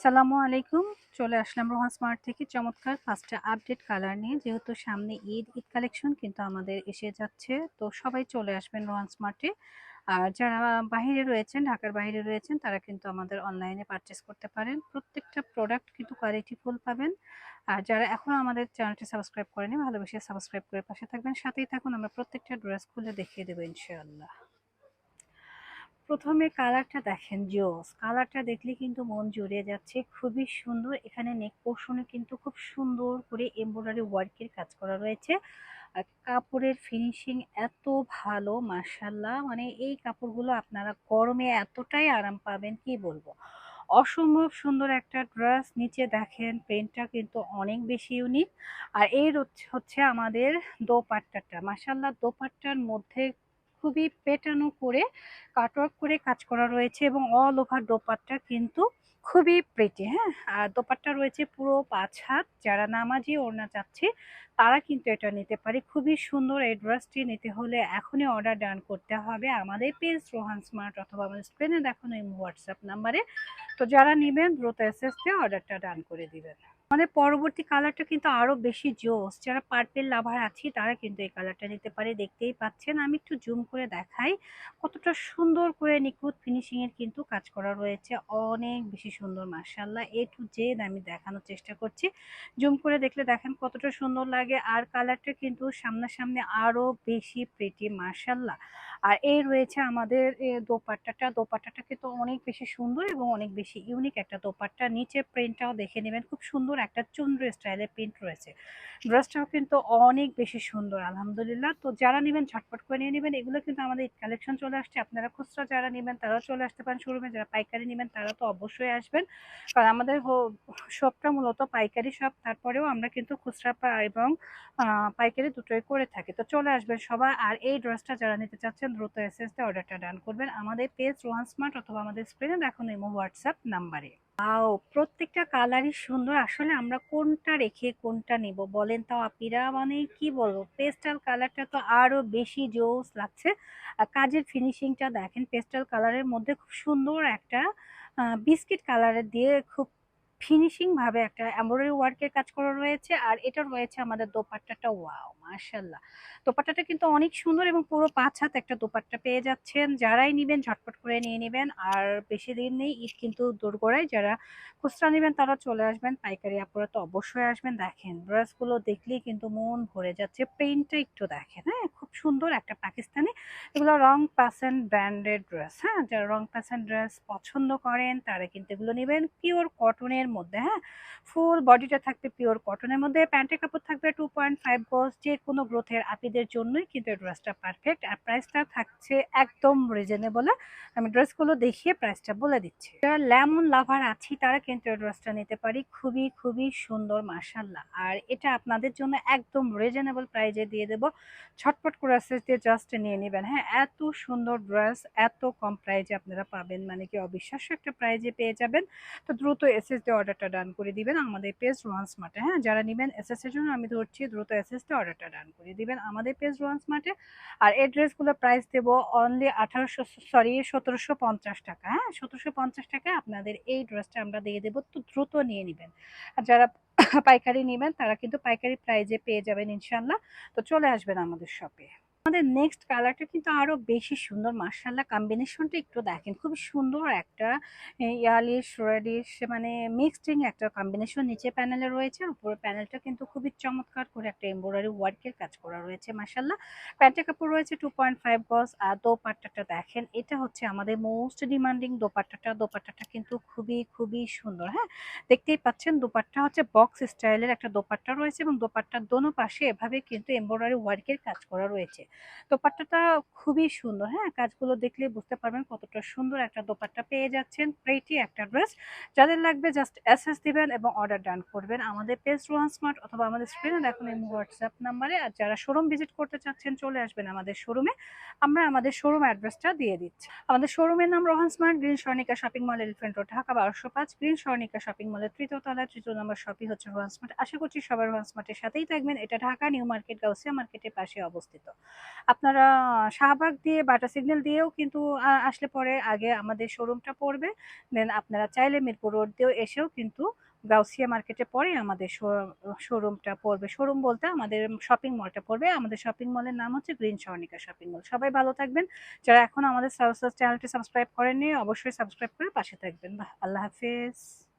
আসসালামু আলাইকুম। চলে আসলাম রোহান স্মার্ট থেকে চমৎকার পাঁচটা আপডেট কালার নিয়ে। যেহেতু সামনে ঈদ ঈদ কালেকশন কিন্তু আমাদের এসে যাচ্ছে, তো সবাই চলে আসবেন রোহান স্মার্টে। আর যারা বাইরে রয়েছেন, ঢাকার বাইরে রয়েছেন, তারা কিন্তু আমাদের অনলাইনে পারচেস করতে পারেন। প্রত্যেকটা প্রোডাক্ট কিন্তু কোয়ালিটি ফুল পাবেন। আর যারা এখনও আমাদের চ্যানেলটি সাবস্ক্রাইব করেনি ভালোবেসে সাবস্ক্রাইব করে পাশে থাকবেন। সাথেই থাকুন, আমরা প্রত্যেকটা ড্রেস খুলে দেখিয়ে দেবো ইনশাআল্লাহ। প্রথমে কালারটা দেখেন, জোস। কালারটা দেখলে কিন্তু মন জুড়ে যাচ্ছে। খুবই সুন্দর। এখানে নেক পোর্শনে কিন্তু খুব সুন্দর করে এমব্রয়ডারি ওয়ার্কের কাজ করা রয়েছে। আর কাপড়ের ফিনিশিং এত ভালো মার্শাল্লাহ মানে এই কাপড়গুলো আপনারা গরমে এতটাই আরাম পাবেন, কি বলব? অসম্ভব সুন্দর একটা ড্রেস। নিচে দেখেন প্রিন্টটা কিন্তু অনেক বেশি ইউনিক। আর এর হচ্ছে আমাদের দোপাট্টাটা। মার্শাল্লাহ দোপাট্টার মধ্যে খুবই পেটানো করে কাট অফ করে কাজ করা রয়েছে এবং অল ওভার দোপাট্টা কিন্তু খুবই প্রেটি হ্যাঁ? আর দোপাট্টা রয়েছে পুরো পাঁচ হাত, যারা নামাজি ওড়না চাচ্ছে তারা কিন্তু এটা নিতে পারে। খুবই সুন্দর এই ড্রেসটি নিতে হলে এখনই অর্ডার ডান করতে হবে আমাদের পেজ রোহান স্মার্ট অথবা আমাদের স্ক্রিনে দেখানো এই হোয়াটসঅ্যাপ নাম্বারে। তো যারা নেবেন, দ্রুত এসএস দিয়ে অর্ডারটা ডান করে দিবেন। আমাদের পরবর্তী কালারটা কিন্তু আরও বেশি জোস। যারা পার্পেল লাভার আছি, তারা কিন্তু এই কালারটা নিতে পারে। দেখতেই পাচ্ছেন, আমি একটু জুম করে দেখাই। কতটা সুন্দর করে নিখুঁত ফিনিশিংয়ের কিন্তু কাজ করা রয়েছে। অনেক বেশি সুন্দর মার্শাল্লাহ এ টু জেড আমি দেখানোর চেষ্টা করছি। জুম করে দেখলে দেখেন কতটা সুন্দর লাগে। আর কালারটা কিন্তু সামনাসামনি আরও বেশি প্রেটি মার্শাল্লাহ আর এই রয়েছে আমাদের দোপাট্টাটা। দোপাট্টাটা কিন্তু অনেক বেশি সুন্দর এবং অনেক বেশি ইউনিক একটা দোপাট্টা। নিচে প্রিন্টটাও দেখে নেবেন। খুব সুন্দর একটা চুন্দ্র স্টাইলের প্রিন্ট রয়েছে। ড্রেসটাও কিন্তু অনেক বেশি সুন্দর, আলহামদুলিল্লাহ। তো যারা নেবেন, ঝটপট করে নিয়ে নেবেন। এগুলো কিন্তু আমাদের কালেকশন চলে আসছে। আপনারা খুচরা যারা নেবেন, তারাও চলে আসতে পারেন শোরুমে যারা পাইকারি নেবেন, তারা তো অবশ্যই আসবেন। কারণ আমাদের শপটা মূলত পাইকারি শপ তারপরেও আমরা কিন্তু খুচরা এবং পাইকারি দুটোই করে থাকি। তো চলে আসবেন সবাই। আর এই ড্রেসটা যারা নিতে চাচ্ছেন দ্রুত এস এস অর্ডারটা ডান করবেন। আমাদের পেজ রোহান স্মার্ট অথবা আমাদের স্ক্রিনে দেখুন ইমো হোয়াটসঅ্যাপ নাম্বারে আও প্রত্যেকটা কালারই সুন্দর। আসলে আমরা কোনটা রেখে কোনটা নিব বলেন তাও আপিরা? মানে কি বলব? পেস্টাল কালারটা তো আরও বেশি জোস লাগছে। আর কাজের ফিনিশিংটা দেখেন পেস্টাল কালারের মধ্যে খুব সুন্দর একটা বিস্কিট কালারের দিয়ে খুব ফিনিশিং ভাবে একটা এমব্রয়ডারি ওয়ার্কের কাজ করা রয়েছে, আর এটা রয়েছে আমাদের দোপাট্টাটা। ওয়াও মার্শাল্লাহ দোপাট্টাটা কিন্তু অনেক সুন্দর এবং পুরো পাঁচ হাত একটা দোপাট্টা পেয়ে যাচ্ছেন। যারাই নেবেন, ঝটপট করে নিয়ে নেবেন। আর বেশি দিন নেই, ঈদ কিন্তু দোরগোড়ায়। যারা খুচরা নেবেন, তারা চলে আসবেন। পাইকারি আপুরা তো অবশ্যই আসবেন। দেখেন, ড্রেসগুলো দেখলেই কিন্তু মন ভরে যাচ্ছে। প্রিন্টটা একটু দেখেন হ্যাঁ? খুব সুন্দর একটা পাকিস্তানি। এগুলো রং প্যাসেন্ট ব্র্যান্ডেড ড্রেস হ্যাঁ? যারা রং প্যাসেন্ট ড্রেস পছন্দ করেন, তারা কিন্তু এগুলো নেবেন। পিওর কটনের মধ্যে হ্যাঁ? ফুল বডিটা থাকবে পিওর কটনের মধ্যে, প্যান্টের কাপড় থাকবে টু পয়েন্ট ফাইভ গজ যে কোনো গ্রোথের আপিদের জন্যই কিন্তু এই ড্রেসটা পারফেক্ট আর প্রাইসটা থাকছে একদম রিজনেবলে আমি ড্রেসগুলো দেখিয়ে প্রাইসটা বলে দিচ্ছি। যারা লেমন লাভার আছি, তারা কিন্তু এই ড্রেসটা নিতে পারি। খুবই খুবই সুন্দর মার্শাল্লাহ আর এটা আপনাদের জন্য একদম রিজনেবল প্রাইজে দিয়ে দেবো। ছটপট করে অ্যাসেস দিয়ে জাস্ট নিয়ে নেবেন হ্যাঁ? এত সুন্দর ড্রেস এত কম প্রাইজে আপনারা পাবেন। মানে কি অবিশ্বাস্য একটা প্রাইজে পেয়ে যাবেন। তো দ্রুত এসএস দিয়ে অর্ডারটা ডান করে দিবেন আমাদের পেজ রোহান স্মার্টে হ্যাঁ যারা নেবেন এসএস এর জন্য আমি ধরছি দ্রুত দিয়ে অর্ডারটা ডান করে দিবেন আমাদের পেজ রোহান স্মার্টে আর এই ড্রেসগুলোর প্রাইস দেবো অনলি আঠারোশো সরি সতেরোশো পঞ্চাশ টাকা। হ্যাঁ সতেরোশো পঞ্চাশ টাকায় আপনাদের এই ড্রেসটা আমরা দিয়ে দেবো, তো দ্রুত নিয়ে নেবেন। আর যারা পাইকারি নেবেন তারা কিন্তু পাইকারি প্রাইজে পেয়ে যাবেন ইনশাল্লাহ তো চলে আসবেন আমাদের শপে আমাদের নেক্সট কালারটা কিন্তু আরও বেশি সুন্দর। মার্শাল্লাহ কম্বিনেশনটা একটু দেখেন। খুব সুন্দর একটা ইয়ালিশ রেডিশ মানে মিক্সডিং একটা কম্বিনেশন নিচে প্যানেলে রয়েছে। উপরে প্যানেলটা কিন্তু খুবই চমৎকার করে একটা এমব্রয়ডারি ওয়ার্কের কাজ করা রয়েছে মার্শাল্লাহ প্যান্টের কাপড় রয়েছে টু পয়েন্ট ফাইভ গজ। আর দোপাট্টাটা দেখেন, এটা হচ্ছে আমাদের মোস্ট ডিমান্ডিং দোপাট্টাটা। দোপাট্টাটা কিন্তু খুবই খুবই সুন্দর হ্যাঁ? দেখতেই পাচ্ছেন, দোপাট্টা হচ্ছে বক্স স্টাইলের একটা দোপাট্টা রয়েছে এবং দোপাট্টার দোনো পাশে এভাবে কিন্তু এমব্রয়ডারি ওয়ার্কের কাজ করা রয়েছে। দোপাট্টাটা খুবই সুন্দর হ্যাঁ? কাজগুলো দেখলে বুঝতে পারবেন কতটা সুন্দর একটা দোপাট্টা পেয়ে যাচ্ছেন। প্রেটি একটা ড্রেস। যাদের লাগবে জাস্ট এস এস দিবেন এবং অর্ডার ডান করবেন। আমাদের পেজ রোহান স্মার্ট অথবা আমাদের স্ক্রিনে দেখুন এই হোয়াটসঅ্যাপ নাম্বারে আর যারা শোরুম ভিজিট করতে চাচ্ছেন, চলে আসবেন আমাদের শোরুমে আমরা আমাদের শোরুম অ্যাড্রেসটা দিয়ে দিচ্ছি। আমাদের শোরুমের নাম Rohan smart green Swarnika shopping mall elephant road Dhaka বারোশো পাঁচ। গ্রিন স্বর্ণিকা শপিং মলের তৃতীয় তলায় তৃতীয় নম্বর শপই হচ্ছে রোহান স্মার্ট আশা করছি সবাই রোহান স্মার্টের সাথেই থাকবেন। এটা ঢাকা নিউ মার্কেট গাউসিয়া মার্কেটের পাশে অবস্থিত। আপনারা শাহবাগ দিয়ে বাটা সিগন্যাল দিয়েও কিন্তু আসলে পরে আগে আমাদের শোরুমটা পড়বে। দেন আপনারা চাইলে মিরপুর রোড দিয়েও এসেও কিন্তু গাউসিয়া মার্কেটে পরে আমাদের শোরুমটা পড়বে। শোরুম বলতে আমাদের শপিং মলটা পড়বে। আমাদের শপিং মলের নাম হচ্ছে গ্রিন স্বর্ণিকা শপিং মল। সবাই ভালো থাকবেন। যারা এখন আমাদের চ্যানেলটি সাবস্ক্রাইব করেননি, অবশ্যই সাবস্ক্রাইব করে পাশে থাকবেন। আল্লাহ হাফিজ।